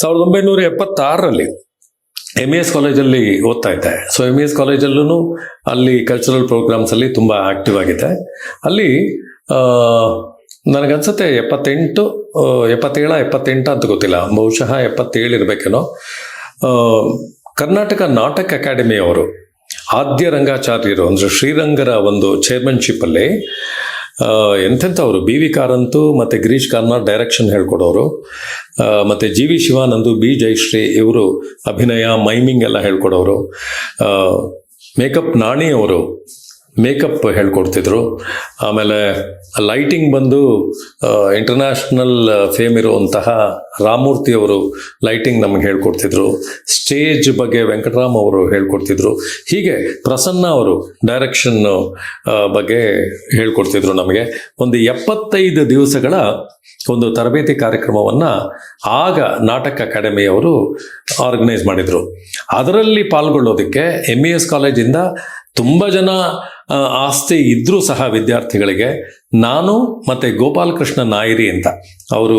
ಸಾವಿರದ ಒಂಬೈನೂರ ಎಪ್ಪತ್ತಾರರಲ್ಲಿ M S ಕಾಲೇಜಲ್ಲಿ ಓದ್ತಾ ಇದ್ದೆ. ಸೊ ಎಂ ಎಸ್ ಕಾಲೇಜಲ್ಲೂ ಅಲ್ಲಿ ಕಲ್ಚರಲ್ ಪ್ರೋಗ್ರಾಮ್ಸಲ್ಲಿ ತುಂಬ ಆಕ್ಟಿವ್ ಆಗಿದೆ ಅಲ್ಲಿ ನನಗನ್ಸುತ್ತೆ ಎಪ್ಪತ್ತೆಂಟು ಎಪ್ಪತ್ತೇಳ, ಎಪ್ಪತ್ತೆಂಟು ಅಂತ ಗೊತ್ತಿಲ್ಲ. ಬಹುಶಃ ಎಪ್ಪತ್ತೇಳು ಇರಬೇಕೇನೋ. ಕರ್ನಾಟಕ ನಾಟಕ ಅಕಾಡೆಮಿಯವರು ಆದ್ಯ ರಂಗಾಚಾರ್ಯರು, ಅಂದರೆ ಶ್ರೀರಂಗರ ಒಂದು ಚೇರ್ಮನ್ಶಿಪ್ಪಲ್ಲಿ ಎಂತೆಂಥವ್ರು ಬಿ ವಿ ಕಾರಂತು ಮತ್ತು ಗಿರೀಶ್ ಕಾರ್ನಾಡ್ ಡೈರೆಕ್ಷನ್ ಹೇಳ್ಕೊಡೋರು. ಮತ್ತು ಮತ್ತೆ G V Shivanandu, B Jayashree ಇವರು ಅಭಿನಯ ಮೈಮಿಂಗ್ ಎಲ್ಲ ಹೇಳ್ಕೊಡೋರು. ಮೇಕಪ್ ನಾಣಿ ಅವರು ಮೇಕಪ್ ಹೇಳ್ಕೊಡ್ತಿದ್ರು. ಆಮೇಲೆ ಲೈಟಿಂಗ್ ಬಂದು ಇಂಟರ್ನ್ಯಾಷನಲ್ ಫೇಮ್ ಇರುವಂತಹ ರಾಮೂರ್ತಿ ಅವರು ಲೈಟಿಂಗ್ ನಮಗೆ ಹೇಳ್ಕೊಡ್ತಿದ್ರು. ಸ್ಟೇಜ್ ಬಗ್ಗೆ ವೆಂಕಟರಾಮ್ ಅವರು ಹೇಳ್ಕೊಡ್ತಿದ್ರು. ಹೀಗೆ ಪ್ರಸನ್ನ ಅವರು ಡೈರೆಕ್ಷನ್ ಬಗ್ಗೆ ಹೇಳ್ಕೊಡ್ತಿದ್ರು ನಮಗೆ. ಒಂದು ಎಪ್ಪತ್ತೈದು ದಿವಸಗಳ ಒಂದು ತರಬೇತಿ ಕಾರ್ಯಕ್ರಮವನ್ನು ಆಗ ನಾಟಕ ಅಕಾಡೆಮಿಯವರು ಆರ್ಗನೈಸ್ ಮಾಡಿದರು. ಅದರಲ್ಲಿ ಪಾಲ್ಗೊಳ್ಳೋದಕ್ಕೆ ಎಂ ಇ ಎಸ್ ಕಾಲೇಜಿಂದ ತುಂಬ ಜನ ಆಸ್ತಿ ಇದ್ದರೂ ಸಹ ವಿದ್ಯಾರ್ಥಿಗಳಿಗೆ ನಾನು ಮತ್ತು ಗೋಪಾಲಕೃಷ್ಣ ನಾಯಿರಿ ಅಂತ. ಅವರು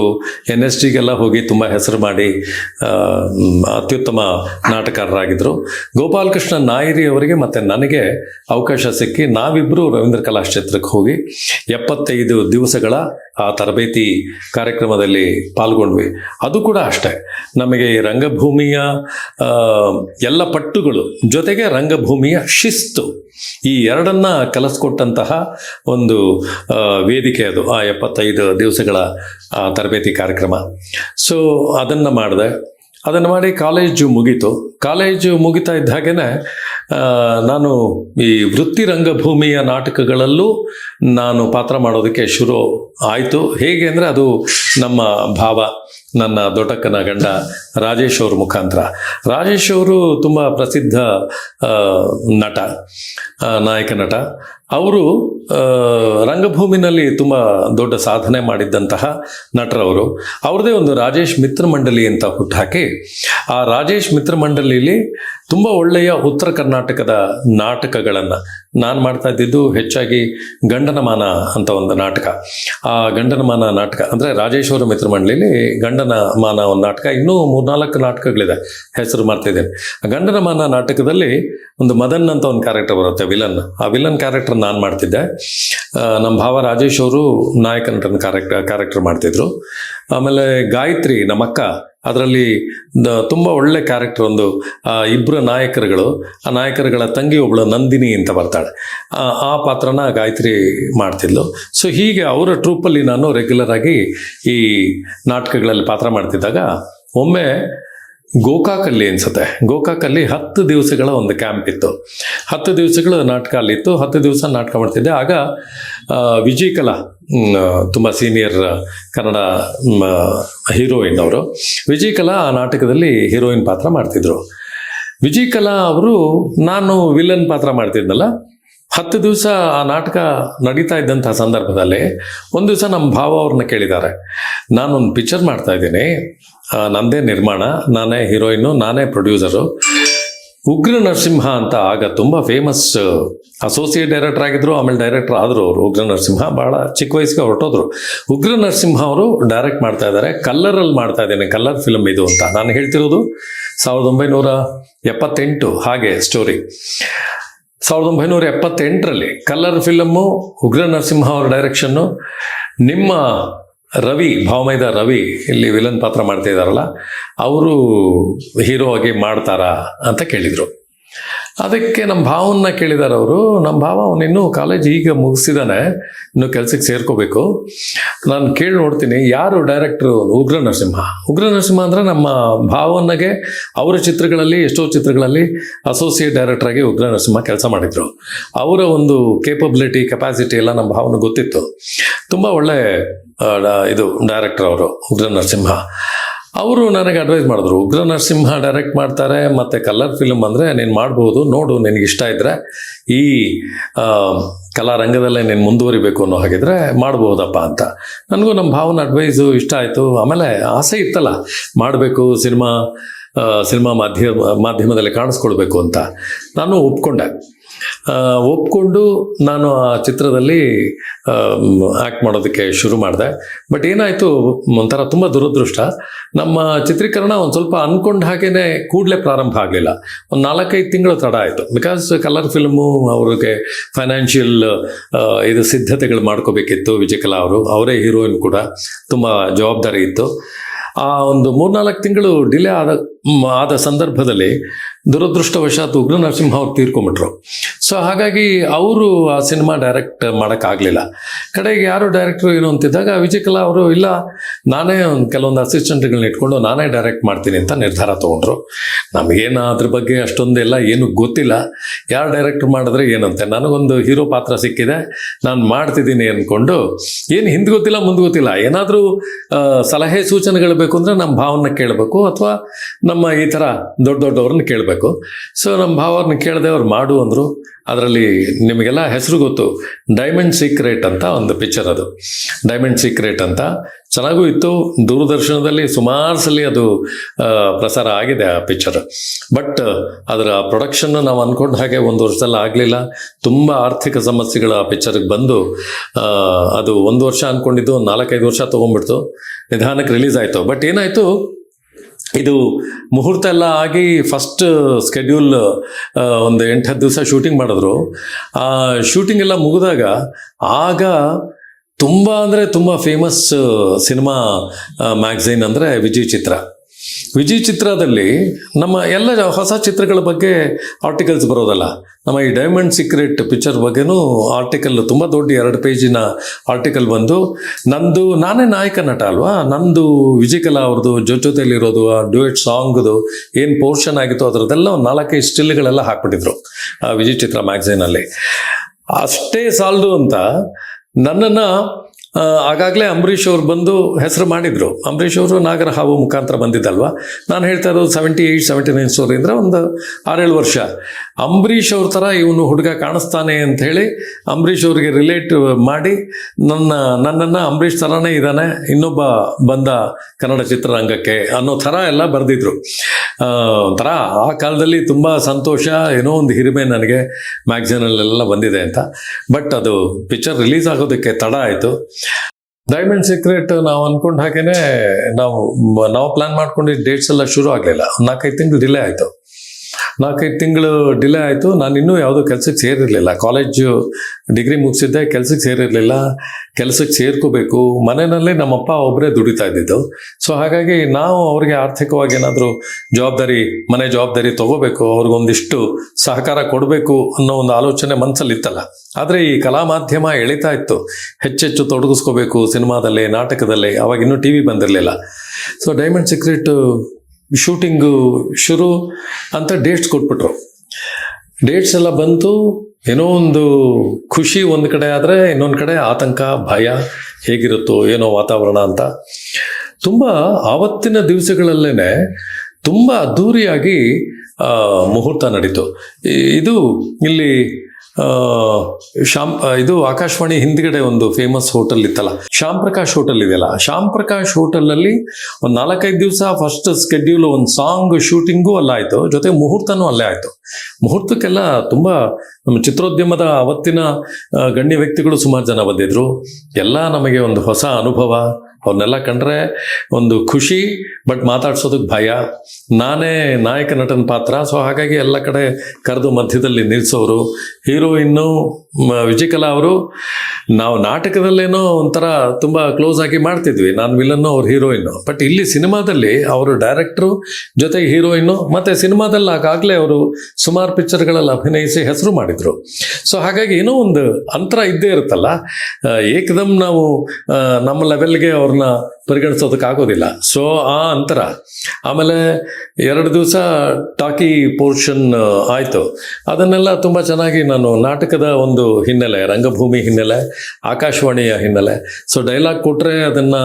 ಎನ್ ಎಸ್ ಜಿಗೆಲ್ಲ ಹೋಗಿ ತುಂಬ ಹೆಸರು ಮಾಡಿ ಅತ್ಯುತ್ತಮ ನಾಟಕರಾಗಿದ್ದರು ಗೋಪಾಲಕೃಷ್ಣ ನಾಯಿರಿ ಅವರಿಗೆ ಮತ್ತು ನನಗೆ ಅವಕಾಶ ಸಿಕ್ಕಿ ನಾವಿಬ್ಬರು ರವೀಂದ್ರ ಕಲಾಕ್ಷೇತ್ರಕ್ಕೆ ಹೋಗಿ ಎಪ್ಪತ್ತೈದು ದಿವಸಗಳ ಆ ತರಬೇತಿ ಕಾರ್ಯಕ್ರಮದಲ್ಲಿ ಪಾಲ್ಗೊಂಡ್ವಿ. ಅದು ಕೂಡ ಅಷ್ಟೇ. ನಮಗೆ ಈ ರಂಗಭೂಮಿಯ ಎಲ್ಲ ಪಟ್ಟುಗಳು ಜೊತೆಗೆ ರಂಗಭೂಮಿಯ ಶಿಸ್ತು ಈ ಎರಡನ್ನ ಕಲಿಸ್ಕೊಟ್ಟಂತಹ ಒಂದು ವೇದಿಕೆ ಅದು, ಆ ಎಪ್ಪತ್ತೈದು ದಿವಸಗಳ ತರಬೇತಿ ಕಾರ್ಯಕ್ರಮ. ಸೊ ಅದನ್ನು ಮಾಡಿದೆ. ಅದನ್ನು ಮಾಡಿ ಕಾಲೇಜು ಮುಗೀತು. ಕಾಲೇಜು ಮುಗಿತಾ ಇದ್ದ ಹಾಗೇನೆ ನಾನು ಈ ವೃತ್ತಿ ರಂಗಭೂಮಿಯ ನಾಟಕಗಳಲ್ಲೂ ನಾನು ಪಾತ್ರ ಮಾಡೋದಕ್ಕೆ ಶುರು ಆಯಿತು. ಹೇಗೆ ಅಂದರೆ ಅದು ನಮ್ಮ ಭಾವ. ನನ್ನ ದೊಡ್ಡಕ್ಕನ ಗಂಡ ರಾಜೇಶ್ ಅವ್ರ ಮುಖಾಂತರ. ರಾಜೇಶ್ ಅವರು ತುಂಬ ಪ್ರಸಿದ್ಧ ನಟ ನಾಯಕ ನಟ. ಅವರು ರಂಗಭೂಮಿನಲ್ಲಿ ತುಂಬ ದೊಡ್ಡ ಸಾಧನೆ ಮಾಡಿದ್ದಂತಹ ನಟರವರು. ಅವ್ರದೇ ಒಂದು ರಾಜೇಶ್ ಮಿತ್ರ ಮಂಡಳಿ ಅಂತ ಹುಟ್ಟಾಕಿ ಆ ರಾಜೇಶ್ ಮಿತ್ರ ಮಂಡಳಿಯಲ್ಲಿ ತುಂಬ ಒಳ್ಳೆಯ ಉತ್ತರ ಕರ್ನಾಟಕದ ನಾಟಕಗಳನ್ನು ನಾನು ಮಾಡ್ತಾ ಇದ್ದಿದ್ದು ಹೆಚ್ಚಾಗಿ ಗಂಡನ ಮಾನ ಅಂತ ಒಂದು ನಾಟಕ. ಆ ಗಂಡನ ಮಾನ ನಾಟಕ, ಅಂದರೆ ರಾಜೇಶ್ವರ ಮಿತ್ರ ಮಂಡಳಿಲಿ ಗಂಡನ ಮಾನ ಒಂದು ನಾಟಕ, ಇನ್ನೂ ಮೂರ್ನಾಲ್ಕು ನಾಟಕಗಳಿದೆ ಹೆಸರು ಮಾಡ್ತಿದ್ದೇನೆ. ಗಂಡನ ಮಾನ ನಾಟಕದಲ್ಲಿ ಒಂದು ಮದನ್ ಅಂತ ಒಂದು ಕ್ಯಾರೆಕ್ಟರ್ ಬರುತ್ತೆ ವಿಲನ್ ಆ ವಿಲನ್ ಕ್ಯಾರೆಕ್ಟರ್ ನಾನು ಮಾಡ್ತಿದ್ದೆ. ನಮ್ಮ ಭಾವ ರಾಜೇಶ್ ಅವರು ನಾಯಕ ನಟನ ಕ್ಯಾರೆಕ್ಟರ್ ಕ್ಯಾರೆಕ್ಟರ್ ಮಾಡ್ತಿದ್ರು. ಆಮೇಲೆ ಗಾಯತ್ರಿ ನಮ್ಮ ಅಕ್ಕ ಅದರಲ್ಲಿ ತುಂಬ ಒಳ್ಳೆ ಕ್ಯಾರೆಕ್ಟರ್ ಒಂದು ಇಬ್ಬರು ನಾಯಕರುಗಳು. ಆ ನಾಯಕರುಗಳ ತಂಗಿ ಒಬ್ಬಳು ನಂದಿನಿ ಅಂತ ಬರ್ತಾಳೆ. ಆ ಪಾತ್ರನ ಗಾಯತ್ರಿ ಮಾಡ್ತಿದ್ಲು. ಸೊ ಹೀಗೆ ಅವರ ಟ್ರೂಪಲ್ಲಿ ನಾನು ರೆಗ್ಯುಲರ್ ಆಗಿ ಈ ನಾಟಕಗಳಲ್ಲಿ ಪಾತ್ರ ಮಾಡ್ತಿದ್ದಾಗ ಒಮ್ಮೆ ಗೋಕಾಕಲ್ಲಿ ಅನ್ಸುತ್ತೆ. ಗೋಕಾಕಲ್ಲಿ ಹತ್ತು ದಿವಸಗಳ ಒಂದು ಕ್ಯಾಂಪ್ ಇತ್ತು. ಹತ್ತು ದಿವಸಗಳ ನಾಟಕ ಅಲ್ಲಿತ್ತು ಹತ್ತು ದಿವಸ ನಾಟಕ ಮಾಡ್ತಿದ್ದೆ. ಆಗ ವಿಜಯಕಲಾ ವಿಜಯ್ ಕಲಾ ತುಂಬ ಸೀನಿಯರ್ ಕನ್ನಡ ಹೀರೋಯಿನ್ ಅವರು. ವಿಜಯ್ ಕಲಾ ಆ ನಾಟಕದಲ್ಲಿ ಹೀರೋಯಿನ್ ಪಾತ್ರ ಮಾಡ್ತಿದ್ರು. ವಿಜಯ್ ಕಲಾ ಅವರು, ನಾನು ವಿಲನ್ ಪಾತ್ರ ಮಾಡ್ತಿದ್ನಲ್ಲ ಹತ್ತು ದಿವಸ ಆ ನಾಟಕ ನಡೀತಾ ಇದ್ದಂಥ ಸಂದರ್ಭದಲ್ಲಿ ಒಂದು ದಿವಸ ನಮ್ಮ ಭಾವ ಅವ್ರನ್ನ ಕೇಳಿದ್ದಾರೆ ನಾನೊಂದು ಪಿಕ್ಚರ್ ಮಾಡ್ತಾ ಇದ್ದೀನಿ. ನಂದೇ ನಿರ್ಮಾಣ, ನಾನೇ ಹೀರೋಯಿನ್ನು, ನಾನೇ ಪ್ರೊಡ್ಯೂಸರು. ಉಗ್ರ ನರಸಿಂಹ ಅಂತ ಆಗ ತುಂಬ ಫೇಮಸ್ ಅಸೋಸಿಯೇಟ್ ಡೈರೆಕ್ಟರ್ ಆಗಿದ್ರು, ಆಮೇಲೆ ಡೈರೆಕ್ಟರ್ ಆದರು ಅವರು. ಉಗ್ರ ನರಸಿಂಹ ಭಾಳ ಚಿಕ್ಕ ವಯಸ್ಸಿಗೆ ಹೊರಟೋದ್ರು. ಉಗ್ರ ನರಸಿಂಹ ಅವರು ಡೈರೆಕ್ಟ್ ಮಾಡ್ತಾ ಇದ್ದಾರೆ. ಕಲ್ಲರಲ್ಲಿ ಮಾಡ್ತಾ ಇದ್ದೇನೆ. ಕಲ್ಲರ್ ಫಿಲಮ್ ಇದು ಅಂತ. ನಾನು ಹೇಳ್ತಿರೋದು ಸಾವಿರದ ಒಂಬೈನೂರ ಎಪ್ಪತ್ತೆಂಟು ಹಾಗೆ ಸ್ಟೋರಿ ಸಾವಿರದ ಒಂಬೈನೂರ ಎಪ್ಪತ್ತೆಂಟರಲ್ಲಿ ಕಲ್ಲರ್ ಫಿಲಮ್ಮು ಉಗ್ರ ನರಸಿಂಹ ಅವರ ಡೈರೆಕ್ಷನ್ನು ನಿಮ್ಮ ರವಿ, ಭಾವಮೈದ ರವಿ ಇಲ್ಲಿ ವಿಲನ್ ಪಾತ್ರ ಮಾಡ್ತಾ ಇದ್ದಾರಲ್ಲ, ಅವರು ಹೀರೋ ಆಗಿ ಮಾಡ್ತಾರಾ ಅಂತ ಕೇಳಿದರು. ಅದಕ್ಕೆ ನಮ್ಮ ಭಾವನ್ನ ಕೇಳಿದಾರೆ ಅವರು. ನಮ್ಮ ಭಾವ ಅವನಿನ್ನೂ ಕಾಲೇಜ್ ಈಗ ಮುಗಿಸಿದಾನೆ. ಇನ್ನು ಕೆಲ್ಸಕ್ಕೆ ಸೇರ್ಕೋಬೇಕು. ನಾನು ಕೇಳಿ ನೋಡ್ತೀನಿ, ಯಾರು ಡೈರೆಕ್ಟ್ರು ಉಗ್ರ ನರಸಿಂಹ. ಉಗ್ರ ನರಸಿಂಹ ಅಂದರೆ ನಮ್ಮ ಭಾವನಿಗೆ ಅವರ ಚಿತ್ರಗಳಲ್ಲಿ, ಎಷ್ಟೋ ಚಿತ್ರಗಳಲ್ಲಿ ಅಸೋಸಿಯೇಟ್ ಡೈರೆಕ್ಟ್ರಾಗಿ ಉಗ್ರ ನರಸಿಂಹ ಕೆಲಸ ಮಾಡಿದರು. ಅವರ ಒಂದು ಕೇಪಬಿಲಿಟಿ ಕೆಪಾಸಿಟಿ ಎಲ್ಲ ನಮ್ಮ ಭಾವನ ಗೊತ್ತಿತ್ತು. ತುಂಬ ಒಳ್ಳೆ ಇದು ಡೈರೆಕ್ಟರ್ ಅವರು, ಉಗ್ರ ನರಸಿಂಹ. ಅವರು ನನಗೆ ಅಡ್ವೈಸ್ ಮಾಡಿದ್ರು, ಉಗ್ರ ನರಸಿಂಹ ಡೈರೆಕ್ಟ್ ಮಾಡ್ತಾರೆ, ಮತ್ತು ಕಲರ್ ಫಿಲ್ಮ್ ಅಂದರೆ ನೀನು ಮಾಡ್ಬೋದು, ನೋಡು, ನಿನಗೆ ಇಷ್ಟ ಇದ್ದರೆ ಈ ಕಲಾ ಕಲಾರಂಗದಲ್ಲೇ ನೀನು ಮುಂದುವರಿಬೇಕು ಅನ್ನೋ ಹಾಗಿದ್ರೆ ಮಾಡ್ಬೋದಪ್ಪ ಅಂತ. ನನಗೂ ನಮ್ಮ ಭಾವನ ಅಡ್ವೈಸು ಇಷ್ಟ ಆಯಿತು. ಆಮೇಲೆ ಆಸೆ ಇತ್ತಲ್ಲ, ಮಾಡಬೇಕು, ಸಿನಿಮಾ ಸಿನಿಮಾ ಮಾಧ್ಯಮ, ಮಾಧ್ಯಮದಲ್ಲಿ ಕಾಣಿಸ್ಕೊಳ್ಬೇಕು ಅಂತ. ನಾನು ಒಪ್ಕೊಂಡೆ. ಒಪ್ಕೊಂಡು ನಾನು ಆ ಚಿತ್ರದಲ್ಲಿ ಆ್ಯಕ್ಟ್ ಮಾಡೋದಕ್ಕೆ ಶುರು ಮಾಡಿದೆ. ಬಟ್ ಏನಾಯಿತು, ಒಂಥರ ತುಂಬ ದುರದೃಷ್ಟ. ನಮ್ಮ ಚಿತ್ರೀಕರಣ ಒಂದು ಸ್ವಲ್ಪ ಅಂದ್ಕೊಂಡ ಹಾಗೇನೆ ಕೂಡಲೇ ಪ್ರಾರಂಭ ಆಗಲಿಲ್ಲ. ಒಂದು ನಾಲ್ಕೈದು ತಿಂಗಳು ತಡ ಆಯಿತು. ಬಿಕಾಸ್ ಕಲರ್ ಫಿಲ್ಮು ಅವ್ರಿಗೆ ಫೈನಾನ್ಷಿಯಲ್ ಇದು ಸಿದ್ಧತೆಗಳು ಮಾಡ್ಕೋಬೇಕಿತ್ತು ವಿಜಯಕಲಾ ಅವರು. ಅವರೇ ಹೀರೋಯಿನ್ ಕೂಡ. ತುಂಬ ಜವಾಬ್ದಾರಿ ಇತ್ತು. ಆ ಒಂದು ಮೂರ್ನಾಲ್ಕು ತಿಂಗಳು ಡಿಲೇ ಆದ ಆದ ಸಂದರ್ಭದಲ್ಲಿ ದುರದೃಷ್ಟವಶಾತ್ ಉಗ್ರ ನರಸಿಂಹ ಅವ್ರು ತೀರ್ಕೊಂಬಿಟ್ರು ಸೊ ಹಾಗಾಗಿ ಅವರು ಆ ಸಿನಿಮಾ ಡೈರೆಕ್ಟ್ ಮಾಡೋಕ್ಕಾಗಲಿಲ್ಲ. ಕಡೆಗೆ ಯಾರು ಡೈರೆಕ್ಟ್ರು ಏನು ಅಂತಿದ್ದಾಗ ವಿಜಯಕಲಾ ಅವರು, ಇಲ್ಲ, ನಾನೇ ಒಂದು ಕೆಲವೊಂದು ಅಸಿಸ್ಟೆಂಟ್ಗಳನ್ನ ಇಟ್ಕೊಂಡು ನಾನೇ ಡೈರೆಕ್ಟ್ ಮಾಡ್ತೀನಿ ಅಂತ ನಿರ್ಧಾರ ತೊಗೊಂಡ್ರು. ನಮಗೇನು ಅದ್ರ ಬಗ್ಗೆ ಅಷ್ಟೊಂದೆಲ್ಲ ಏನು ಗೊತ್ತಿಲ್ಲ. ಯಾರು ಡೈರೆಕ್ಟ್ ಮಾಡಿದ್ರೆ ಏನಂತೆ? ನನಗೊಂದು ಹೀರೋ ಪಾತ್ರ ಸಿಕ್ಕಿದೆ, ನಾನು ಮಾಡ್ತಿದ್ದೀನಿ ಅಂದ್ಕೊಂಡು ಏನು ಹಿಂದೆ ಗೊತ್ತಿಲ್ಲ, ಮುಂದೆ ಗೊತ್ತಿಲ್ಲ. ಏನಾದರೂ ಸಲಹೆ ಸೂಚನೆಗಳು ಬೇಕು ಅಂದರೆ ನಮ್ಮ ಭಾವನ ಕೇಳಬೇಕು ಅಥವಾ ನಮ್ಮ ಈ ಥರ ದೊಡ್ಡ ದೊಡ್ಡವ್ರನ್ನ ಕೇಳಬೇಕು. ಸೊ ನಮ್ಮ ಭಾವನ ಕೇಳದೆ ಅವ್ರು ಮಾಡು ಅಂದರು, ಅದರಲ್ಲಿ ನಿಮಗೆಲ್ಲ ಹೆಸರು ಗೊತ್ತು. ಡೈಮಂಡ್ ಸೀಕ್ರೆಟ್ ಅಂತ ಒಂದು ಪಿಕ್ಚರ್ ಅದು. ಡೈಮಂಡ್ ಸೀಕ್ರೆಟ್ ಅಂತ. ಚೆನ್ನಾಗೂ ಇತ್ತು. ದೂರದರ್ಶನದಲ್ಲಿ ಸುಮಾರು ಸಲ ಅದು ಪ್ರಸಾರ ಆಗಿದೆ ಆ ಪಿಕ್ಚರ್. ಬಟ್ ಅದರ ಪ್ರೊಡಕ್ಷನ್ ನಾವು ಅಂದ್ಕೊಂಡ ಹಾಗೆ ಒಂದು ವರ್ಷದಲ್ಲಿ ಆಗಲಿಲ್ಲ. ತುಂಬ ಆರ್ಥಿಕ ಸಮಸ್ಯೆಗಳು ಆ ಪಿಕ್ಚರ್ಗೆ ಬಂದು ಅದು ಒಂದು ವರ್ಷ ಅಂದ್ಕೊಂಡಿದ್ದು ನಾಲ್ಕೈದು ವರ್ಷ ತೊಗೊಂಡ್ಬಿಡ್ತು ನಿಧಾನಕ್ಕೆ ರಿಲೀಸ್ ಆಯಿತು. ಬಟ್ ಏನಾಯಿತು, ಇದು ಮುಹೂರ್ತ ಎಲ್ಲ ಆಗಿ ಫಸ್ಟ್ ಸ್ಕೆಡ್ಯೂಲ್ ಒಂದು ಎಂಟು ಹತ್ತು ದಿವಸ ಶೂಟಿಂಗ್ ಮಾಡಿದ್ರು. ಆ ಶೂಟಿಂಗ್ ಎಲ್ಲ ಮುಗಿದಾಗ, ಆಗ ತುಂಬ ಅಂದರೆ ತುಂಬ ಫೇಮಸ್ ಸಿನಿಮಾ ಮ್ಯಾಗ್ಝೈನ್ ಅಂದರೆ ವಿಜಯ್ ಚಿತ್ರ. ವಿಜಯ್ ಚಿತ್ರದಲ್ಲಿ ನಮ್ಮ ಎಲ್ಲ ಹೊಸ ಚಿತ್ರಗಳ ಬಗ್ಗೆ ಆರ್ಟಿಕಲ್ಸ್ ಬರೋದಲ್ಲ. ನಮ್ಮ ಈ ಡೈಮಂಡ್ ಸೀಕ್ರೆಟ್ ಪಿಕ್ಚರ್ ಬಗ್ಗೆನೂ ಆರ್ಟಿಕಲ್ ತುಂಬ ದೊಡ್ಡ ಎರಡು ಪೇಜಿನ ಆರ್ಟಿಕಲ್ ಬಂದು, ನಂದು ನಾನೇ ನಾಯಕ ನಟ ಅಲ್ವಾ? ನಂದು ವಿಜಯಕಲಾ ಅವ್ರದ್ದು ಜೊತೆಯಲ್ಲಿರೋದು ಆ ಡ್ಯೂಯೆಟ್ ಸಾಂಗ್ದು ಏನು ಪೋರ್ಷನ್ ಆಗಿತ್ತು ಅದರದೆಲ್ಲ ಒಂದು ನಾಲ್ಕೈದು ಸ್ಟಿಲ್ಗಳೆಲ್ಲ ಹಾಕ್ಬಿಟ್ಟಿದ್ರು ವಿಜಯ್ ಚಿತ್ರ ಮ್ಯಾಗ್ಝೈನಲ್ಲಿ ಅಷ್ಟೇ ಸಾಲದು ಅಂತ ನನ್ನನ್ನು ಆಗಾಗಲೇ ಅಂಬರೀಷ್ ಅವ್ರು ಬಂದು ಹೆಸರು ಮಾಡಿದರು. ಅಂಬರೀಷ್ ಅವರು ನಾಗರ ಹಾವು ಮುಖಾಂತರ ಬಂದಿದ್ದಲ್ವಾ? ನಾನು ಹೇಳ್ತಾ ಇರೋದು seventy eight seventy nine story ಅಂದರೆ ಒಂದು ಆರೇಳು ವರ್ಷ. ಅಂಬರೀಷ್ ಅವ್ರ ಥರ ಇವನು ಹುಡುಗ ಕಾಣಿಸ್ತಾನೆ ಅಂತ ಹೇಳಿ ಅಂಬರೀಷ್ ಅವರಿಗೆ ರಿಲೇಟ್ ಮಾಡಿ ನನ್ನ, ನನ್ನನ್ನು ಅಂಬರೀಷ್ ಥರನೇ ಇದ್ದಾನೆ, ಇನ್ನೊಬ್ಬ ಬಂದ ಕನ್ನಡ ಚಿತ್ರರಂಗಕ್ಕೆ ಅನ್ನೋ ಥರ ಎಲ್ಲ ಬರೆದಿದ್ರು. ಒಂಥರ ಆ ಕಾಲದಲ್ಲಿ ತುಂಬ ಸಂತೋಷ, ಏನೋ ಒಂದು ಹಿರಿಮೆ ನನಗೆ ಮ್ಯಾಗ್ಝಿನಲ್ಲೆಲ್ಲ ಬಂದಿದೆ ಅಂತ. ಬಟ್ ಅದು ಪಿಕ್ಚರ್ ರಿಲೀಸ್ ಆಗೋದಕ್ಕೆ ತಡ ಆಯಿತು. ಡೈಮಂಡ್ ಸೀಕ್ರೆಟ್ ನಾವು ಅನ್ಕೊಂಡ ಹಾಗೇನೆ ನಾವು ನಾವು ಪ್ಲಾನ್ ಮಾಡ್ಕೊಂಡಿದ್ದ ಡೇಟ್ಸ್ ಎಲ್ಲ ಶುರು ಆಗಲಿಲ್ಲ. ನಾಲ್ಕೈದು ತಿಂಗಳು ಡಿಲೇ ಆಯಿತು. ನಾಲ್ಕೈದು ತಿಂಗಳು ಡಿಲೇ ಆಯಿತು. ನಾನು ಇನ್ನೂ ಯಾವುದೋ ಕೆಲಸಕ್ಕೆ ಸೇರಿರಲಿಲ್ಲ. ಕಾಲೇಜು ಡಿಗ್ರಿ ಮುಗಿಸಿದ್ದೆ ಕೆಲಸಕ್ಕೆ ಸೇರಿರಲಿಲ್ಲ. ಕೆಲಸಕ್ಕೆ ಸೇರ್ಕೋಬೇಕು. ಮನೆಯಲ್ಲೇ ನಮ್ಮಪ್ಪ ಒಬ್ಬರೇ ದುಡಿತಾ ಇದ್ದಿದ್ದು. ಸೊ ಹಾಗಾಗಿ ನಾವು ಅವ್ರಿಗೆ ಆರ್ಥಿಕವಾಗಿ ಏನಾದರೂ ಜವಾಬ್ದಾರಿ, ಮನೆ ಜವಾಬ್ದಾರಿ ತಗೋಬೇಕು ಅವ್ರಿಗೊಂದಿಷ್ಟು ಸಹಕಾರ ಕೊಡಬೇಕು ಅನ್ನೋ ಒಂದು ಆಲೋಚನೆ ಮನಸ್ಸಲ್ಲಿ ಇತ್ತಲ್ಲ. ಆದರೆ ಈ ಕಲಾ ಮಾಧ್ಯಮ ಎಳಿತಾ ಇತ್ತು. ಹೆಚ್ಚೆಚ್ಚು ತೊಡಗಿಸ್ಕೋಬೇಕು ಸಿನಿಮಾದಲ್ಲಿ, ನಾಟಕದಲ್ಲಿ ಅವಾಗ ಇನ್ನೂ ಟಿ ವಿ ಬಂದಿರಲಿಲ್ಲ. ಸೊ ಡೈಮಂಡ್ ಸೀಕ್ರೆಟ್ ಶೂಟಿಂಗು ಶುರು ಅಂತ ಡೇಟ್ಸ್ ಕೊಟ್ಬಿಟ್ರು. ಡೇಟ್ಸ್ ಎಲ್ಲ ಬಂತು, ಏನೋ ಒಂದು ಖುಷಿ ಒಂದು ಕಡೆ ಆದರೆ ಇನ್ನೊಂದು ಕಡೆ ಆತಂಕ, ಭಯ, ಹೇಗಿರುತ್ತೋ ಏನೋ ವಾತಾವರಣ ಅಂತ. ತುಂಬ ಆವತ್ತಿನ ದಿವಸಗಳಲ್ಲೇ ತುಂಬ ಅದ್ಧೂರಿಯಾಗಿ ಮುಹೂರ್ತ ನಡೀತು. ಇದು ಇಲ್ಲಿ ಶಾಮ್ ಇದು ಆಕಾಶವಾಣಿ ಹಿಂದ್ಗಡೆ ಒಂದು ಫೇಮಸ್ ಹೋಟೆಲ್ ಇತ್ತಲ್ಲ. ಶ್ಯಾಮ್ ಪ್ರಕಾಶ್ ಹೋಟೆಲ್ ಇದೆಯಲ್ಲ. ಶ್ಯಾಮ್ ಪ್ರಕಾಶ್ ಹೋಟೆಲಲ್ಲಿ ಒಂದು ನಾಲ್ಕೈದು ದಿವಸ ಫಸ್ಟ್ ಸ್ಕೆಡ್ಯೂಲ್ ಒಂದು ಸಾಂಗ್ ಶೂಟಿಂಗು ಅಲ್ಲ ಆಯಿತು. ಜೊತೆ ಮುಹೂರ್ತನೂ ಅಲ್ಲೇ ಆಯಿತು. ಮುಹೂರ್ತಕ್ಕೆಲ್ಲ ತುಂಬ ನಮ್ಮ ಚಿತ್ರೋದ್ಯಮದ ಅವತ್ತಿನ ಗಣ್ಯ ವ್ಯಕ್ತಿಗಳು ಸುಮಾರು ಜನ ಬಂದಿದ್ರು. ಎಲ್ಲ ನಮಗೆ ಒಂದು ಹೊಸ ಅನುಭವ. ಅವ್ರನ್ನೆಲ್ಲ ಕಂಡ್ರೆ ಒಂದು ಖುಷಿ, ಬಟ್ ಮಾತಾಡ್ಸೋದಕ್ಕೆ ಭಯ. ನಾನೇ ನಾಯಕ ನಟನ ಪಾತ್ರ, ಸೊ ಹಾಗಾಗಿ ಎಲ್ಲ ಕಡೆ ಕರೆದು ಮಧ್ಯದಲ್ಲಿ ನಿಲ್ಲಿಸೋರು ಹೀರೋಯಿನ್ನು ವಿಜಯಕಲಾ ಅವರು ನಾವು ನಾಟಕದಲ್ಲೇನೋ ಒಂಥರ ತುಂಬ ಕ್ಲೋಸ್ ಆಗಿ ಮಾಡ್ತಿದ್ವಿ. ನಾನು ವಿಲನ್ನು ಅವ್ರ ಹೀರೋಯಿನ್ನು ಬಟ್ ಇಲ್ಲಿ ಸಿನಿಮಾದಲ್ಲಿ ಅವರು ಡೈರೆಕ್ಟ್ರು ಜೊತೆಗೆ ಹೀರೋಯಿನ್ನು ಮತ್ತು ಸಿನಿಮಾದಲ್ಲಿ ಆಗಾಗಲೇ ಅವರು ಸುಮಾರು ಪಿಕ್ಚರ್ಗಳಲ್ಲಿ ಅಭಿನಯಿಸಿ ಹೆಸರು ಮಾಡಿದರು. ಸೊ ಹಾಗಾಗಿ ಏನೋ ಒಂದು ಅಂತರ ಇದ್ದೇ ಇರುತ್ತಲ್ಲ. ಏಕದಮ್ ನಾವು ನಮ್ಮ ಲೆವೆಲ್ಗೆ ಅವ್ರನ್ನ ಪರಿಗಣಿಸೋದಕ್ಕಾಗೋದಿಲ್ಲ ಸೊ ಆ ಅಂತರ. ಆಮೇಲೆ ಎರಡು ದಿವಸ ಟಾಕಿ ಪೋರ್ಷನ್ ಆಯಿತು. ಅದನ್ನೆಲ್ಲ ತುಂಬ ಚೆನ್ನಾಗಿ ನಾನು ನಾಟಕದ ಒಂದು ಹಿನ್ನೆಲೆ, ರಂಗಭೂಮಿ ಹಿನ್ನೆಲೆ ಆಕಾಶವಾಣಿಯ ಹಿನ್ನೆಲೆ. ಸೊ ಡೈಲಾಗ್ ಕೊಟ್ಟರೆ ಅದನ್ನು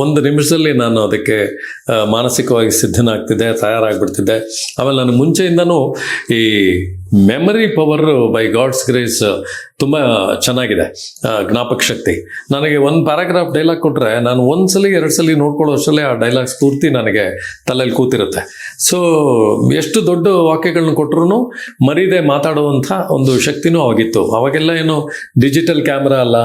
ಒಂದು ನಿಮಿಷದಲ್ಲಿ ನಾನು ಅದಕ್ಕೆ ಮಾನಸಿಕವಾಗಿ ಸಿದ್ಧನಾಗ್ತಿದ್ದೆ, ತಯಾರಾಗ್ಬಿಡ್ತಿದ್ದೆ. ಆಮೇಲೆ ನಾನು ಮುಂಚೆಯಿಂದನೂ ಈ memory power by God's grace ತುಂಬ ಚೆನ್ನಾಗಿದೆ ಜ್ಞಾಪಕ ಶಕ್ತಿ. ನನಗೆ ಒಂದು ಪ್ಯಾರಾಗ್ರಾಫ್ ಡೈಲಾಗ್ ಕೊಟ್ಟರೆ ನಾನು ಒಂದ್ಸಲಿ ಎರಡು ಸಲ ನೋಡ್ಕೊಳ್ಳೋ ಅಷ್ಟರಲ್ಲೇ ಆ ಡೈಲಾಗ್ ಪೂರ್ತಿ ನನಗೆ ತಲೆಯಲ್ಲಿ ಕೂತಿರುತ್ತೆ. ಸೊ ಎಷ್ಟು ದೊಡ್ಡ ವಾಕ್ಯಗಳನ್ನ ಕೊಟ್ಟರು ಮರೀದೆ ಮಾತಾಡುವಂಥ ಒಂದು ಶಕ್ತಿನೂ ಆಗಿತ್ತು ಅವಾಗೆಲ್ಲ ಏನು ಡಿಜಿಟಲ್ ಕ್ಯಾಮ್ರಾ ಅಲ್ಲ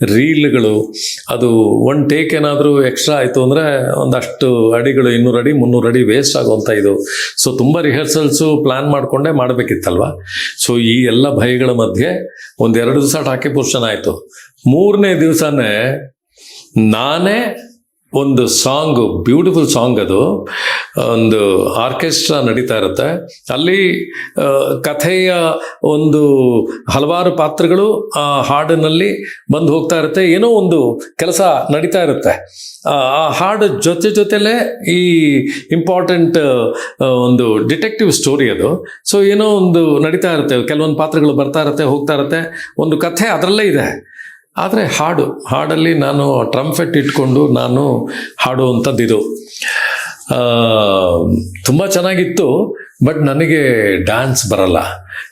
ರೀಲ್ಗಳು. ಅದು ಒನ್ ಟೇಕ್ ಏನಾದರೂ ಎಕ್ಸ್ಟ್ರಾ ಆಯಿತು ಅಂದರೆ ಒಂದಷ್ಟು ಅಡಿಗಳು ಇನ್ನೂರು ಅಡಿ, ಮುನ್ನೂರು ಅಡಿ ವೇಸ್ಟ್ ಆಗುವಂಥ ಇದು. ಸೊ ತುಂಬ ರಿಹರ್ಸಲ್ಸು ಪ್ಲ್ಯಾನ್ ಮಾಡಿಕೊಂಡೇ ಮಾಡಬೇಕಿತ್ತಲ್ವ? ಸೊ ಈ ಎಲ್ಲ ಭಯಗಳ ಮಧ್ಯೆ ಒಂದೆರಡು ದಿವಸ ಟಾಕಿ ಪುರುಷನ ಆಯಿತು. ಮೂರನೇ ದಿವಸನೇ ನಾನೇ ಒಂದು ಸಾಂಗು ಬ್ಯೂಟಿಫುಲ್ ಸಾಂಗ್ ಅದು. ಒಂದು ಆರ್ಕೆಸ್ಟ್ರಾ ನಡೀತಾ ಇರುತ್ತೆ. ಅಲ್ಲಿ ಕಥೆಯ ಒಂದು ಹಲವಾರು ಪಾತ್ರಗಳು ಆ ಹಾಡಿನಲ್ಲಿ ಬಂದು ಹೋಗ್ತಾ ಇರುತ್ತೆ. ಏನೋ ಒಂದು ಕೆಲಸ ನಡೀತಾ ಇರುತ್ತೆ. ಆ ಹಾಡು ಜೊತೆ ಜೊತೆಲೇ ಈ ಇಂಪಾರ್ಟೆಂಟ್ ಒಂದು ಡಿಟೆಕ್ಟಿವ್ ಸ್ಟೋರಿ ಅದು. ಸೊ ಏನೋ ಒಂದು ನಡೀತಾ ಇರುತ್ತೆ. ಕೆಲವೊಂದು ಪಾತ್ರಗಳು ಬರ್ತಾ ಇರುತ್ತೆ, ಹೋಗ್ತಾ ಇರುತ್ತೆ. ಒಂದು ಕಥೆ ಅದರಲ್ಲೇ ಇದೆ. ಆದರೆ ಹಾಡು, ಹಾಡಲ್ಲಿ ನಾನು ಟ್ರಂಫೆಟ್ ಇಟ್ಕೊಂಡು ನಾನು ಹಾಡುವಂಥದ್ದು ಇದು ತುಂಬ ಚೆನ್ನಾಗಿತ್ತು. ಬಟ್ ನನಗೆ ಡ್ಯಾನ್ಸ್ ಬರಲ್ಲ.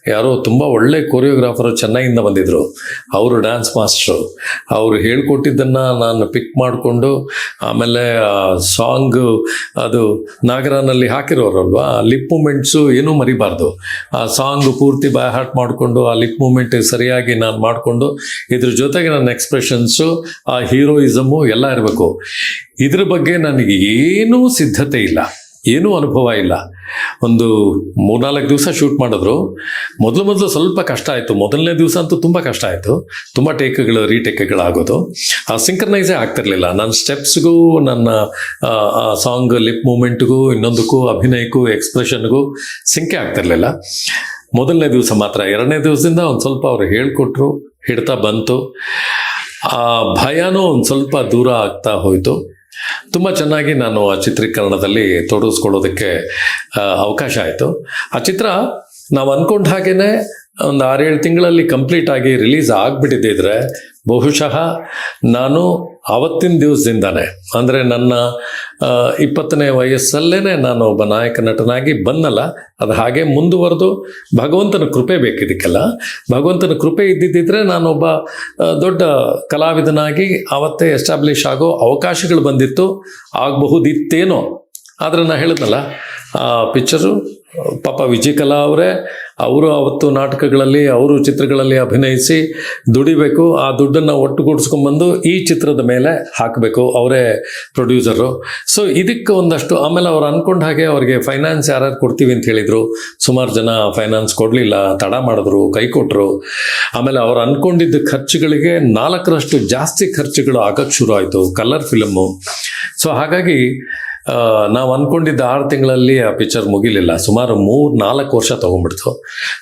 ಯಾರೋ ತುಂಬ ಒಳ್ಳೆ ಕೊರಿಯೋಗ್ರಾಫರು ಚೆನ್ನೈಯಿಂದ ಬಂದಿದ್ದರು ಅವರು ಡ್ಯಾನ್ಸ್ ಮಾಸ್ಟ್ರು ಅವರು ಹೇಳ್ಕೊಟ್ಟಿದ್ದನ್ನು ನಾನು ಪಿಕ್ ಮಾಡಿಕೊಂಡು, ಆಮೇಲೆ ಸಾಂಗ್ ಅದು ನಾಗರನಲ್ಲಿ ಹಾಕಿರೋರಲ್ವಾ? ಲಿಪ್ ಮೂಮೆಂಟ್ಸು ಏನೂ ಮರಿಬಾರ್ದು. ಆ ಸಾಂಗ್ ಪೂರ್ತಿ ಬೈ ಹಾರ್ಟ್ ಮಾಡಿಕೊಂಡು, ಆ ಲಿಪ್ ಮೂಮೆಂಟ್ ಸರಿಯಾಗಿ ನಾನು ಮಾಡಿಕೊಂಡು, ಇದ್ರ ಜೊತೆಗೆ ನನ್ನ ಎಕ್ಸ್ಪ್ರೆಷನ್ಸು ಆ ಹೀರೋಯಿಸಮು ಎಲ್ಲ ಇರಬೇಕು. ಇದ್ರ ಬಗ್ಗೆ ನನಗೆ ಏನೂ ಸಿದ್ಧತೆ ಇಲ್ಲ. ಏನೂ ಅನುಭವ ಇಲ್ಲ. ಒಂದು ಮೂರ್ನಾಲ್ಕು ದಿವಸ ಶೂಟ್ ಮಾಡಿದ್ರು. ಮೊದಲು ಮೊದಲು ಸ್ವಲ್ಪ ಕಷ್ಟ ಆಯಿತು. ಮೊದಲನೇ ದಿವಸ ಅಂತೂ ತುಂಬ ಕಷ್ಟ ಆಯಿತು. ತುಂಬ ಟೇಕ್ಗಳು ಆ ಸಿಂಕ್ರನೈಸೇ ಆಗ್ತಿರ್ಲಿಲ್ಲ. ನನ್ನ ಸ್ಟೆಪ್ಸ್ಗೂ ನನ್ನ ಸಾಂಗ್ ಲಿಪ್ ಮೂಮೆಂಟ್ಗೂ ಇನ್ನೊಂದಕ್ಕೂ, ಅಭಿನಯಕ್ಕೂ ಎಕ್ಸ್ಪ್ರೆಷನ್ಗೂ ಸಿಂಕೆ ಆಗ್ತಿರ್ಲಿಲ್ಲ. ಮೊದಲನೇ ದಿವಸ ಮಾತ್ರ. ಎರಡನೇ ದಿವಸದಿಂದ ಒಂದು ಸ್ವಲ್ಪ ಅವರು ಹೇಳ್ಕೊಟ್ರು, ಹಿಡ್ತಾ ಬಂತು. ಆ ಭಯನೂ ಒಂದು ಸ್ವಲ್ಪ ದೂರ ಆಗ್ತಾ ಹೋಯಿತು. ತುಂಬ ಚೆನ್ನಾಗಿ ನಾನು ಆ ಚಿತ್ರೀಕರಣದಲ್ಲಿ ತೊಡಗಿಸ್ಕೊಳ್ಳೋದಕ್ಕೆ ಅವಕಾಶ ಆಯಿತು. ಆ ಚಿತ್ರ ನಾವು ಅಂದ್ಕೊಂಡ ಹಾಗೇನೆ ಒಂದು ಆರೇಳು ತಿಂಗಳಲ್ಲಿ ಕಂಪ್ಲೀಟ್ ಆಗಿ ರಿಲೀಸ್ ಆಗಿಬಿಟ್ಟಿದ್ದಿದ್ರೆ ಬಹುಶಃ ನಾನು ಆವತ್ತಿನ ದಿವಸದಿಂದಾನೆ, ಅಂದರೆ ನನ್ನ ಇಪ್ಪತ್ತನೇ ವಯಸ್ಸಲ್ಲೇ ನಾನು ಒಬ್ಬ ನಾಯಕ ನಟನಾಗಿ ಬಂದಲ್ಲ, ಅದು ಹಾಗೆ ಮುಂದುವರೆದು ಭಗವಂತನ ಕೃಪೆ ಬೇಕಿದ್ದಕ್ಕೆಲ್ಲ, ಭಗವಂತನ ಕೃಪೆ ಇದ್ದಿದ್ದರೆ ನಾನೊಬ್ಬ ದೊಡ್ಡ ಕಲಾವಿದನಾಗಿ ಅವತ್ತೇ ಎಸ್ಟಾಬ್ಲಿಷ್ ಆಗೋ ಅವಕಾಶಗಳು ಬಂದಿತ್ತು, ಆಗಬಹುದಿತ್ತೇನೋ. ಆದರೆ ನಾನು ಹೇಳಿದ್ನಲ್ಲ, ಆ, ಪಿಕ್ಚರು ಪಾಪ ವಿಜಯಕಲಾ ಅವರೇ, ಅವರು ಅವತ್ತು ನಾಟಕಗಳಲ್ಲಿ, ಅವರು ಚಿತ್ರಗಳಲ್ಲಿ ಅಭಿನಯಿಸಿ ದುಡಿಬೇಕು, ಆ ದುಡ್ಡನ್ನು ಒಟ್ಟುಗೂಡಿಸ್ಕೊಂಡ್ಬಂದು ಈ ಚಿತ್ರದ ಮೇಲೆ ಹಾಕಬೇಕು ಅವರೇ ಪ್ರೊಡ್ಯೂಸರು. ಸೊ ಇದಕ್ಕೆ ಒಂದಷ್ಟು, ಆಮೇಲೆ ಅವ್ರು ಅಂದ್ಕೊಂಡ ಹಾಗೆ ಅವ್ರಿಗೆ ಫೈನಾನ್ಸ್ ಯಾರ್ಯಾರು ಕೊಡ್ತೀವಿ ಅಂತ ಹೇಳಿದರು. ಸುಮಾರು ಜನ ಫೈನಾನ್ಸ್ ಕೊಡಲಿಲ್ಲ, ತಡ ಮಾಡಿದ್ರು, ಕೈ ಕೊಟ್ಟರು ಆಮೇಲೆ ಅವ್ರು ಅಂದ್ಕೊಂಡಿದ್ದ ಖರ್ಚುಗಳಿಗೆ ನಾಲ್ಕರಷ್ಟು ಜಾಸ್ತಿ ಖರ್ಚುಗಳು ಆಗಕ್ಕೆ ಶುರು ಆಯಿತು ಕಲರ್ ಫಿಲಮ್ಮು ಸೊ ಹಾಗಾಗಿ ನಾವು ಅಂದ್ಕೊಂಡಿದ್ದ ಆರು ತಿಂಗಳಲ್ಲಿ ಆ ಪಿಕ್ಚರ್ ಮುಗಿಲಿಲ್ಲ. ಸುಮಾರು ಮೂರು, ನಾಲ್ಕು ವರ್ಷ ತೊಗೊಂಡ್ಬಿಡ್ತು.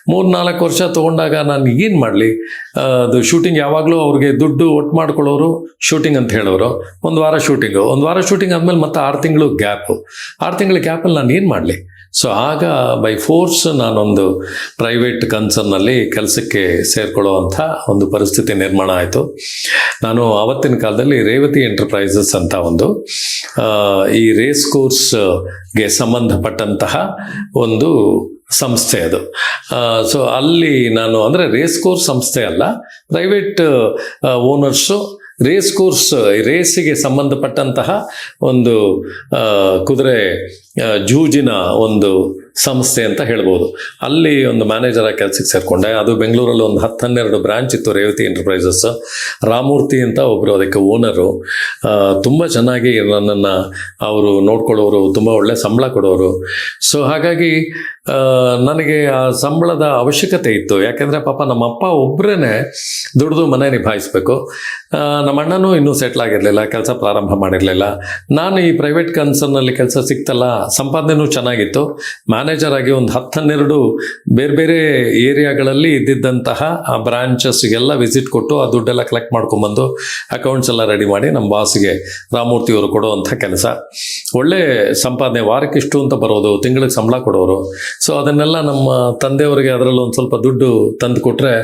ಮೂರು, ನಾಲ್ಕು ವರ್ಷ ತೊಗೊಂಡಾಗ ನಾನು ಏನು ಮಾಡಲಿ? ಅದು ಶೂಟಿಂಗ್ ಯಾವಾಗಲೂ ಅವ್ರಿಗೆ ದುಡ್ಡು ಒಟ್ಟು ಮಾಡ್ಕೊಳ್ಳೋರು ಶೂಟಿಂಗ್ ಅಂತ ಹೇಳೋರು. ಒಂದು ವಾರ ಶೂಟಿಂಗು ಒಂದು ವಾರ ಶೂಟಿಂಗ್ ಆದಮೇಲೆ ಮತ್ತೆ ಆರು ತಿಂಗಳು ಗ್ಯಾಪು ಆರು ತಿಂಗಳ ಗ್ಯಾಪಲ್ಲಿ ನಾನು ಏನು ಮಾಡಲಿ? ಸೊ ಆಗ ಬೈ ಫೋರ್ಸ್ ನಾನೊಂದು ಪ್ರೈವೇಟ್ ಕನ್ಸರ್ನಲ್ಲಿ ಕೆಲಸಕ್ಕೆ ಸೇರ್ಕೊಳ್ಳೋ ಅಂಥ ಒಂದು ಪರಿಸ್ಥಿತಿ ನಿರ್ಮಾಣ ಆಯಿತು. ನಾನು ಆವತ್ತಿನ ಕಾಲದಲ್ಲಿ ರೇವತಿ ಎಂಟರ್ಪ್ರೈಸಸ್ ಅಂತ ಒಂದು ಈ ರೇಸ್ ಕೋರ್ಸ್ಗೆ ಸಂಬಂಧಪಟ್ಟಂತಹ ಒಂದು ಸಂಸ್ಥೆ ಅದು. ಸೊ ಅಲ್ಲಿ ನಾನು ಅಂದರೆ ರೇಸ್ ಕೋರ್ಸ್ ಸಂಸ್ಥೆ ಅಲ್ಲ ಪ್ರೈವೇಟ್ ಓನರ್ಸು ರೇಸ್ ಕೋರ್ಸ್ ರೇಸಿಗೆ ಸಂಬಂಧಪಟ್ಟಂತಹ ಒಂದು ಕುದುರೆ ಜೂಜಿನ ಒಂದು ಸಂಸ್ಥೆ ಅಂತ ಹೇಳ್ಬೋದು. ಅಲ್ಲಿ ಒಂದು ಮ್ಯಾನೇಜರ್ ಆಗಿ ಕೆಲಸಕ್ಕೆ ಸೇರಿಕೊಂಡೆ. ಅದು ಬೆಂಗಳೂರಲ್ಲಿ ಒಂದು ಹತ್ತು ಹನ್ನೆರಡು ಬ್ರಾಂಚ್ ಇತ್ತು, ರೇವತಿ ಎಂಟರ್ಪ್ರೈಸಸ್ ರಾಮೂರ್ತಿ ಅಂತ ಒಬ್ಬರು ಅದಕ್ಕೆ ಓನರು ತುಂಬ ಚೆನ್ನಾಗಿ ನನ್ನನ್ನು ಅವರು ನೋಡ್ಕೊಳ್ಳೋರು, ತುಂಬ ಒಳ್ಳೆ ಸಂಬಳ ಕೊಡೋರು. ಸೊ ಹಾಗಾಗಿ ನನಗೆ ಆ ಸಂಬಳದ ಅವಶ್ಯಕತೆ ಇತ್ತು. ಯಾಕೆಂದರೆ ಪಾಪ ನಮ್ಮ ಅಪ್ಪ ಒಬ್ಬರೇ ದುಡಿದು ಮನೆ ನಿಭಾಯಿಸಬೇಕು. ನಮ್ಮ ಅಣ್ಣನೂ ಇನ್ನೂ ಸೆಟ್ಲ್ ಆಗಿರಲಿಲ್ಲ, ಕೆಲಸ ಪ್ರಾರಂಭ ಮಾಡಿರಲಿಲ್ಲ. ನಾನು ಈ ಪ್ರೈವೇಟ್ ಕನ್ಸರ್ನಲ್ಲಿ ಕೆಲಸ ಸಿಕ್ತಲ್ಲ ಸಂಪಾದನೆನೂ ಚೆನ್ನಾಗಿತ್ತು. ಮ್ಯಾನೇಜರ್ ಆಗಿ ಒಂದು ಹತ್ತು ಹನ್ನೆರಡು ಬೇರೆ ಬೇರೆ ಏರಿಯಾಗಳಲ್ಲಿ ಇದ್ದಿದ್ದಂತಹ ಆ ಬ್ರಾಂಚಸ್ಗೆಲ್ಲ ವಿಸಿಟ್ ಕೊಟ್ಟು ಆ ದುಡ್ಡೆಲ್ಲ ಕಲೆಕ್ಟ್ ಮಾಡ್ಕೊಂಡ್ಬಂದು ಅಕೌಂಟ್ಸ್ ಎಲ್ಲ ರೆಡಿ ಮಾಡಿ ನಮ್ಮ ಬಾಸ್ಗೆ ರಾಮಮೂರ್ತಿಯವರು ಕೊಡುವಂಥ ಕೆಲಸ. ಒಳ್ಳೆ ಸಂಪಾದನೆ, ವಾರಕ್ಕೆ ಇಷ್ಟು ಅಂತ ಬರೋದು, ತಿಂಗಳಿಗೆ ಸಂಬಳ ಕೊಡೋರು. ಸೊ ಅದನ್ನೆಲ್ಲ ನಮ್ಮ ತಂದೆಯವರಿಗೆ ಅದರಲ್ಲಿ ಒಂದು ಸ್ವಲ್ಪ ದುಡ್ಡು ತಂದು ಕೊಟ್ಟರೆ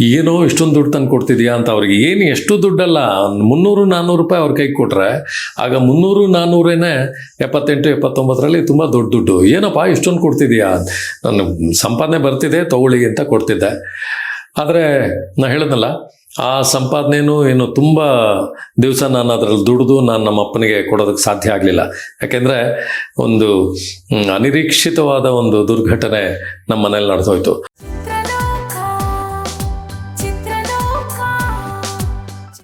ಏನೋ ಇಷ್ಟೊಂದು ದುಡ್ಡು ತಂದು ಕೊಡ್ತಿದ್ಯಾ ಅಂತ ಅವ್ರಿಗೆ, ಏನು ಎಷ್ಟು ದುಡ್ಡಲ್ಲ, ಮುನ್ನೂರು ನಾನ್ನೂರು ರೂಪಾಯಿ ಅವ್ರ ಕೈಗೆ ಕೊಟ್ರೆ, ಆಗ ಮುನ್ನೂರು ನಾನ್ನೂರೇನೆ ಎಪ್ಪತ್ತೆಂಟು, ಎಪ್ಪತ್ತೊಂಬತ್ತರಲ್ಲಿ ತುಂಬ ದೊಡ್ಡ ದುಡ್ಡು. ಏನಪ್ಪ ಇಷ್ಟೊಂದು ಕೊಡ್ತಿದ್ಯಾ? ನಾನು ಸಂಪಾದನೆ ಬರ್ತಿದೆ, ತಗೊಳ್ಳಿ ಅಂತ ಕೊಡ್ತಿದ್ದೆ. ಆದರೆ ನಾನು ಹೇಳಿದ್ನಲ್ಲ, ಆ ಸಂಪಾದನೆಯೂ ಏನು ತುಂಬ ದಿವಸ ನಾನು ಅದರಲ್ಲಿ ದುಡಿದು ನಾನು ನಮ್ಮ ಅಪ್ಪನಿಗೆ ಕೊಡೋದಕ್ಕೆ ಸಾಧ್ಯ ಆಗಲಿಲ್ಲ. ಯಾಕೆಂದರೆ ಒಂದು ಅನಿರೀಕ್ಷಿತವಾದ ಒಂದು ದುರ್ಘಟನೆ ನಮ್ಮ ಮನೇಲಿ ನಡೆದೋಯ್ತು.